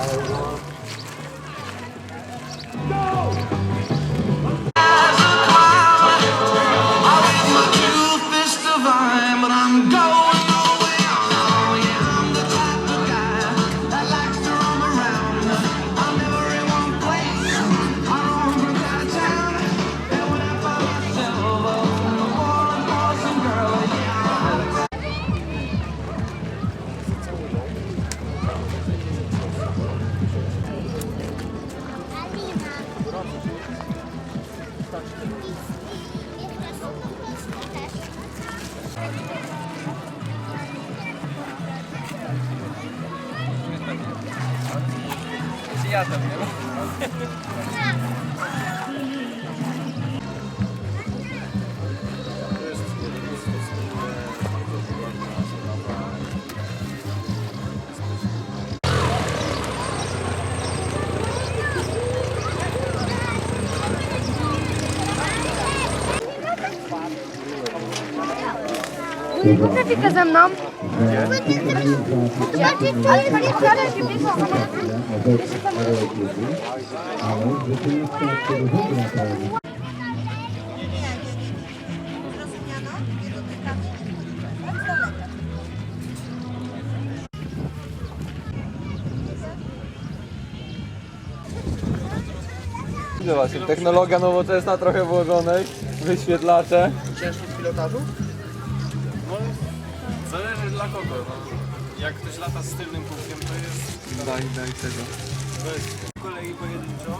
I want mną. Ale nie wcale się biegło. Widzę właśnie, technologia nowoczesna trochę włożonej, wyświetlacze. Ciężki w pilotażu? Dla kogo. No. Jak ktoś lata z tylnym kółkiem, to jest Daj, daj tego. z kolei pojedynczo.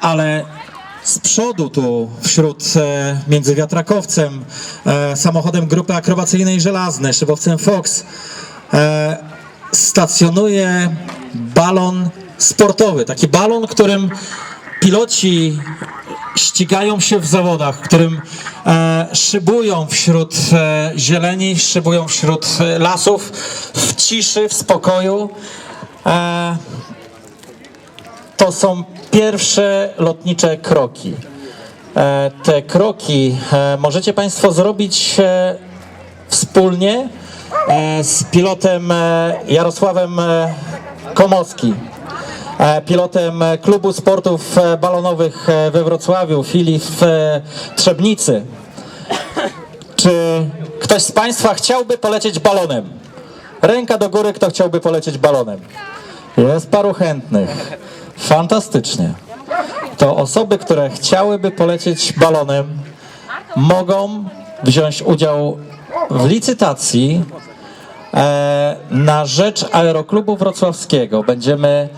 ale z przodu tu wśród e, między wiatrakowcem, e, samochodem grupy akrobacyjnej żelaznej, szybowcem Fox e, stacjonuje balon sportowy. Taki balon, którym piloci ścigają się w zawodach, którym e, szybują wśród e, zieleni, szybują wśród e, lasów, w ciszy, w spokoju. E, to są pierwsze lotnicze kroki. E, Te kroki e, możecie Państwo zrobić e, wspólnie e, z pilotem e, Jarosławem e, Komowski, e, pilotem e, Klubu Sportów e, Balonowych e, we Wrocławiu, filii w Trzebnicy. Czy ktoś z Państwa chciałby polecieć balonem? Ręka do góry, kto chciałby polecieć balonem? Jest paru chętnych. Fantastycznie. To osoby, które chciałyby polecieć balonem, mogą wziąć udział w licytacji na rzecz Aeroklubu Wrocławskiego. Będziemy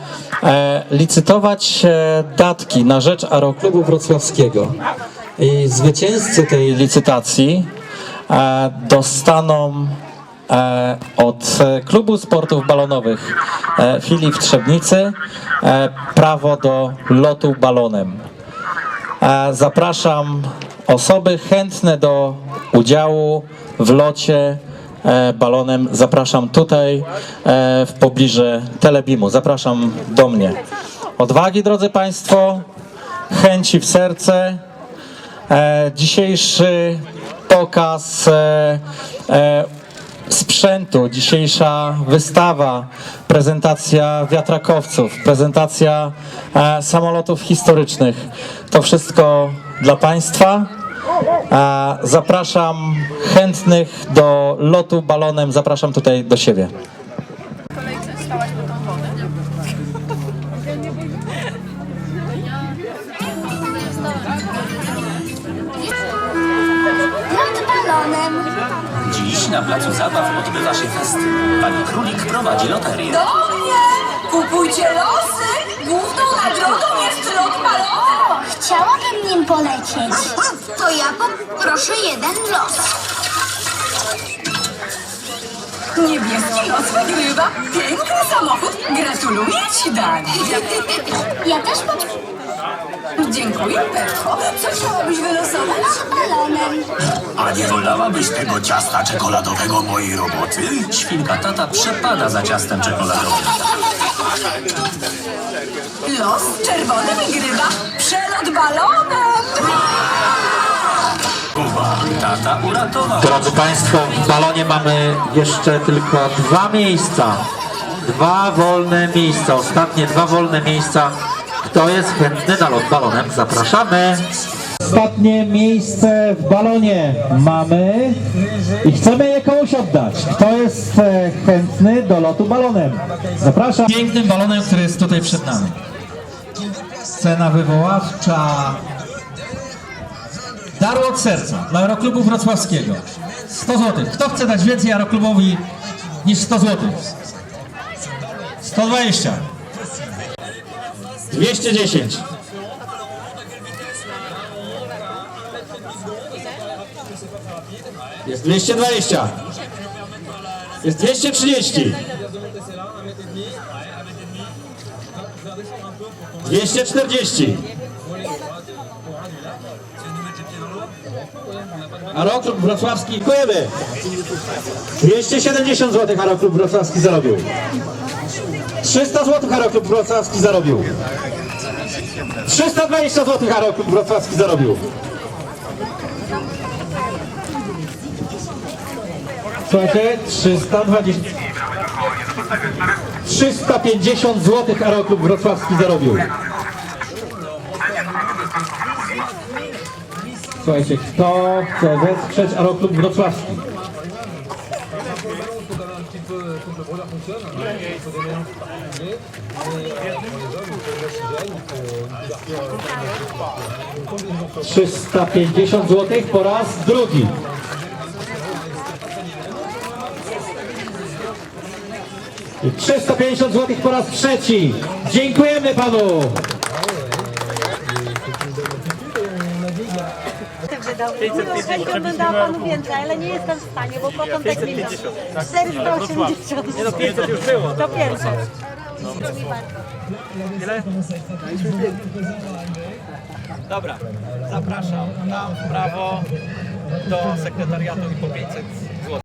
e, licytować e, datki na rzecz Aeroklubu Wrocławskiego. I zwycięzcy tej licytacji e, dostaną e, od e, Klubu Sportów Balonowych e, filii w Trzebnicy e, prawo do lotu balonem. E, Zapraszam osoby chętne do udziału w locie e, balonem. Zapraszam tutaj e, w pobliżu Telebimu. Zapraszam do mnie. Odwagi, drodzy Państwo, chęci w serce. E, Dzisiejszy pokaz e, e, sprzętu, dzisiejsza wystawa, prezentacja wiatrakowców, prezentacja e, samolotów historycznych. To wszystko dla Państwa. Zapraszam chętnych do lotu balonem, zapraszam tutaj do siebie. Lot balonem. Dziś na placu zabaw odbywa się festyn. Pani Królik prowadzi loterię. Do mnie! Kupujcie losy! Główną nagrodą jest lot balonem! Chciałabym nim polecieć. To ja poproszę jeden los. Niebieski los wygrywa! Piękny samochód! Gratuluję Ci, Dani! Ja też pod Dziękuję, Petko. Co chciałabyś wylosować? balonem. A nie wolałabyś tego ciasta czekoladowego mojej roboty? Świnka tata przepada za ciastem czekoladowym. Los czerwony wygrywa! Przelot balonem! Kuba, Tata uratował. Drodzy Państwo, w balonie mamy jeszcze tylko dwa miejsca. Dwa wolne miejsca, ostatnie dwa wolne miejsca. Kto jest chętny na lot balonem? Zapraszamy. Ostatnie miejsce w balonie mamy i chcemy je komuś oddać. Kto jest e, chętny do lotu balonem? Zapraszam. Pięknym balonem, który jest tutaj przed nami. Scena wywoławcza. Dar od serca dla Aeroklubu Wrocławskiego. 100 zł. Kto chce dać więcej Aeroklubowi niż 100 zł? 120. 210. Jest 220. Jest 230. 240. Aeroklub Wrocławski, dziękujemy. 270 zł Aeroklub Wrocławski zarobił. 300 zł Aeroklub Wrocławski zarobił. 320 zł Aeroklub Wrocławski zarobił. Słuchajcie, 320... 350 zł Aeroklub Wrocławski zarobił. Słuchajcie, kto chce wesprzeć Aeroklub Wrocławski? Trzysta pięćdziesiąt złotych po raz drugi. 350 złotych po raz trzeci. Dziękujemy panu. bym dała panu więcej, ale nie jestem w stanie, bo początek minut. 480 Nie no 500 już było. To 500. Dobra, zapraszam w prawo do sekretariatu i po 500